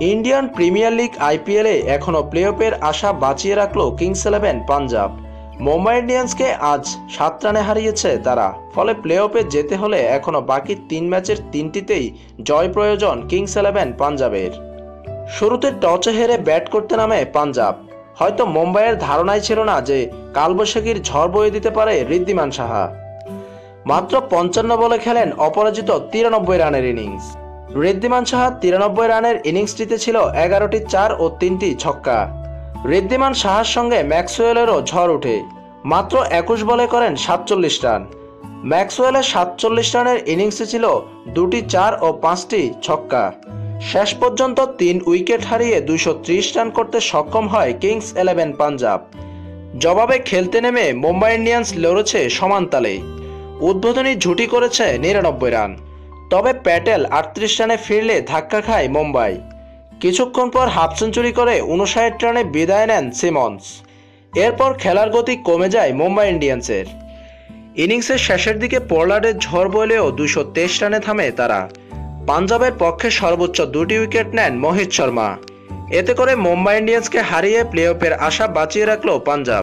Indian premier league আইপিএলে এখনও play অফের আশা বাঁচিয়ে রাখল কিংস ইলেভেন পাঞ্জাব। মুম্বাই ইন্ডিয়ান্সকে আজ সাত রানে হারিয়েছে তারা। ফলে প্লে অফে যেতে হলে এখনও বাকি তিন ম্যাচের তিনটিতেই জয় প্রয়োজন কিংস ইলেভেন পাঞ্জাবের। শুরুতে টসে হেরে ব্যাট করতে নামে পাঞ্জাব। হয়তো মুম্বাইয়ের ধারণাই ছিল না যে কালবৈশাখীর ঝড় বয়ে দিতে পারে ঋদ্ধিমান সাহা। মাত্র পঞ্চান্ন বলে খেলেন অপরাজিত তিরানব্বই রানের ইনিংস। ঋদ্ধিমান সাহা তিরানব্বই রানের ইনিংসটিতে ছিল এগারোটি চার ও তিনটি ছক্কা। ঋদ্ধিমান সাহার সঙ্গে ম্যাক্সওয়েলেরও ঝড় ওঠে। মাত্র একুশ বলে করেন সাতচল্লিশ রান। ম্যাক্সওয়েলের সাতচল্লিশ রানের ইনিংসে ছিল দুটি চার ও পাঁচটি ছক্কা। শেষ পর্যন্ত তিন উইকেট হারিয়ে ত্রিশ রান করতে সক্ষম হয় কিংস ইলেভেন পাঞ্জাব। জবাবে খেলতে নেমে মুম্বাই ইন্ডিয়ান্স লড়েছে সমান তালে। উদ্বোধনী ঝুটি করেছে নিরানব্বই রান। তবে প্যাটেল আটত্রিশ রানে ফিরলে ধাক্কা খায় মুম্বাই। কিছুক্ষণ পর হাফ সেঞ্চুরি করে উনষাট রানে বিদায় নেন সিমন্স। এরপর খেলার গতি কমে যায় মুম্বাই ইন্ডিয়ান্সের। ইনিংসের শেষের দিকে পোলার্ডের ঝড় বলেও দুশো তেইশ রানে থামে তারা। পাঞ্জাবের পক্ষে সর্বোচ্চ দুটি উইকেট নেন মোহিত শর্মা। এতে করে মুম্বাই ইন্ডিয়ান্সকে হারিয়ে প্লে অফের আশা বাঁচিয়ে রাখল পাঞ্জাব।